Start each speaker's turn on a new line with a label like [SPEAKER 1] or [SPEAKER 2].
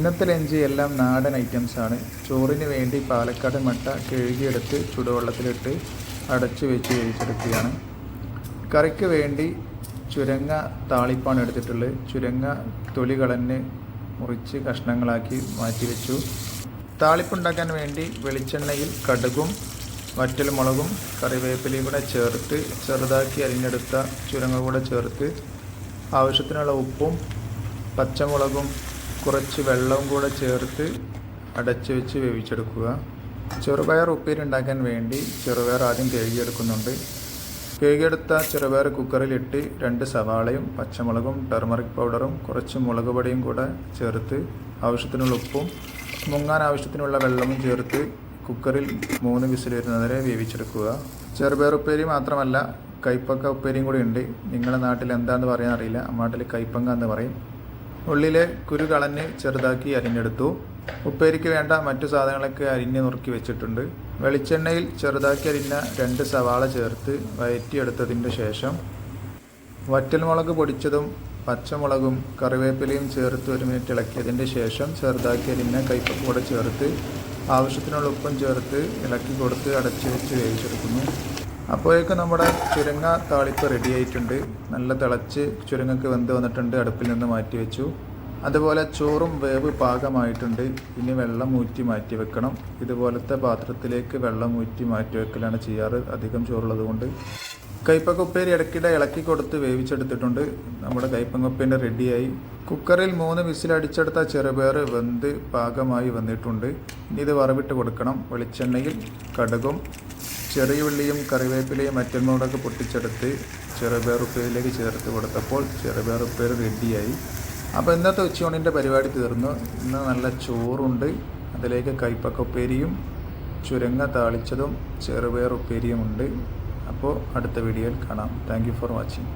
[SPEAKER 1] ഇന്നത്തെ ലഞ്ച് എല്ലാം നാടൻ ഐറ്റംസ് ആണ്. ചോറിന് വേണ്ടി പാലക്കാട് മട്ട കഴുകിയെടുത്ത് ചുടുവെള്ളത്തിലിട്ട് അടച്ചു വെച്ച് വേവിച്ചെടുക്കുകയാണ്. കറിക്ക് വേണ്ടി ചുരങ്ങ താളിപ്പാണ് എടുത്തിട്ടുള്ളത്. ചുരങ്ങ തൊലി കളഞ്ഞ് മുറിച്ച് കഷ്ണങ്ങളാക്കി മാറ്റി വെച്ചു. താളിപ്പുണ്ടാക്കാൻ വേണ്ടി വെളിച്ചെണ്ണയിൽ കടുകും വറ്റൽമുളകും കറിവേപ്പിലയും കൂടെ ചേർത്ത് ചെറുതാക്കി അരിഞ്ഞെടുത്ത ചുരങ്ങ കൂടെ ചേർത്ത് ആവശ്യത്തിനുള്ള ഉപ്പും പച്ചമുളകും കുറച്ച് വെള്ളവും കൂടെ ചേർത്ത് അടച്ച് വെച്ച് വേവിച്ചെടുക്കുക. ചെറുപയർ ഉപ്പേരി ഉണ്ടാക്കാൻ വേണ്ടി ചെറുപയർ ആദ്യം കഴുകിയെടുക്കുന്നുണ്ട്. കഴുകിയെടുത്ത ചെറുപയർ കുക്കറിലിട്ട് രണ്ട് സവാളയും പച്ചമുളകും ടർമറിക് പൗഡറും കുറച്ച് മുളക് പൊടിയും കൂടെ ചേർത്ത് ആവശ്യത്തിനുള്ള ഉപ്പും മുങ്ങാൻ ആവശ്യത്തിനുള്ള വെള്ളവും ചേർത്ത് കുക്കറിൽ മൂന്ന് വിസിൽ വരുന്നവരെ വേവിച്ചെടുക്കുക. ചെറുപയർ ഉപ്പേരി മാത്രമല്ല കൈപ്പക്ക ഉപ്പേരിയും കൂടി ഉണ്ട്. നിങ്ങളുടെ നാട്ടിൽ എന്താണെന്ന് പറയാൻ അറിയില്ല. നാട്ടിൽ കൈപ്പങ്ക എന്ന് പറയും. ഉള്ളിലെ കുരു കളഞ്ഞ് ചെറുതാക്കി അരിഞ്ഞെടുത്തു. ഉപ്പേരിക്ക് വേണ്ട മറ്റു സാധനങ്ങളൊക്കെ അരിഞ്ഞ് നുറുക്കി വെച്ചിട്ടുണ്ട്. വെളിച്ചെണ്ണയിൽ ചെറുതാക്കി അരിഞ്ഞ രണ്ട് സവാള ചേർത്ത് വയറ്റിയെടുത്തതിന്റെ ശേഷം വറ്റൽമുളക് പൊടിച്ചതും പച്ചമുളകും കറിവേപ്പിലയും ചേർത്ത് ഒരു മിനിറ്റ് ഇളക്കിയതിന്റെ ശേഷം ചെറുതാക്കി അരിഞ്ഞ കൈപ്പക്ക കൂടെ ചേർത്ത് ആവശ്യത്തിനുള്ള ഉപ്പും ചേർത്ത് ഇളക്കി കൊടുത്ത് അടച്ചു വെച്ച് വേവിച്ചെടുക്കുന്നു. അപ്പോഴേക്കും നമ്മുടെ ചുരങ്ങ താളിപ്പ് റെഡി ആയിട്ടുണ്ട്. നല്ല തിളച്ച് ചുരങ്ങക്ക് വെന്ത് വന്നിട്ടുണ്ട്. അടുപ്പിൽ നിന്ന് മാറ്റി വെച്ചു. അതുപോലെ ചോറും വേവ് പാകമായിട്ടുണ്ട്. ഇനി വെള്ളം ഊറ്റി മാറ്റി വെക്കണം. ഇതുപോലത്തെ പാത്രത്തിലേക്ക് വെള്ളം ഊറ്റി മാറ്റി വെക്കലാണ് ചെയ്യാറ്. അധികം ചോറുള്ളത് കൊണ്ട്. കൈപ്പക്ക ഉപ്പേരി ഇടയ്ക്കിടെ ഇളക്കി കൊടുത്ത് വേവിച്ചെടുത്തിട്ടുണ്ട്. നമ്മുടെ കൈപ്പങ്ങ ഉപ്പേരി റെഡിയായി കുക്കറിൽ മൂന്ന് വിസിലടിച്ചെടുത്ത ചെറുപയർ വെന്ത് പാകമായി വന്നിട്ടുണ്ട്. ഇനി ഇത് വറവിട്ട് കൊടുക്കണം. വെളിച്ചെണ്ണയിൽ കടുകും ചെറിയ ഉള്ളിയും കറിവേപ്പിലയും മറ്റൊന്നോടൊക്കെ പൊട്ടിച്ചെടുത്ത് ചെറുപേറുപ്പേരിലേക്ക് ചേർത്ത് കൊടുത്തപ്പോൾ ചെറുപയർ ഉപ്പേരി റെഡിയായി. അപ്പോൾ ഇന്നത്തെ ഉച്ചയൂണിന്റെ പരിപാടി തീർന്നു. ഇന്ന് നല്ല ചോറുണ്ട്. അതിലേക്ക് കൈപ്പക്കുപ്പേരിയും ചുരങ്ങ താളിച്ചതും ചെറുപയർ ഉപ്പേരിയും ഉണ്ട്. അപ്പോൾ അടുത്ത വീഡിയോയിൽ കാണാം. Thank for watching.